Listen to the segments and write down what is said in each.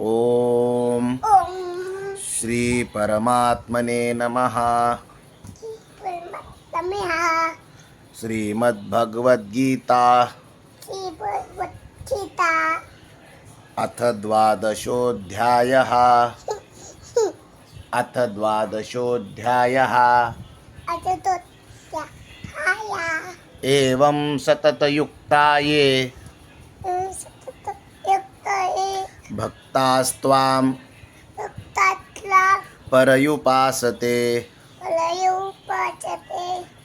ओम। श्री परमात्मने नमः। श्रीमद्भगवद्गीता। अथ द्वादशोऽध्यायः। अथ द्वादशोऽध्यायः। एवं सततयुक्ता भक्तास्त्वां परयुपासते।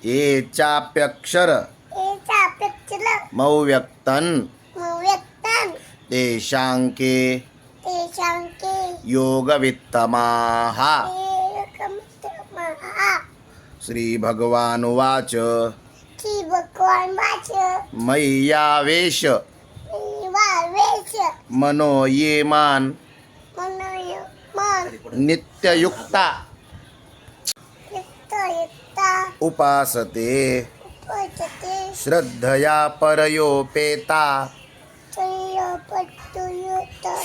ये चाप्यक्षर मौव्यक्तन्। व्यक्तन तेषाङ्के तेषांके। योगवित्तमाः। श्रीभगवानुवाच। श्री भगवान वाच मय्यावेश मनो मनोयमान. नित्ययुक्ता. उपासते. श्रद्धया परयोपेता.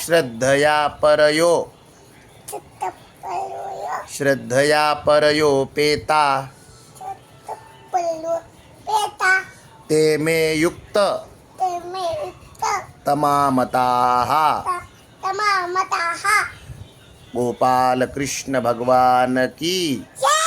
श्रद्धया परयो. श्रद्धया परयोपेता. ते मे युक्त. तमामताः। तमामताः। गोपाल कृष्ण भगवान की जय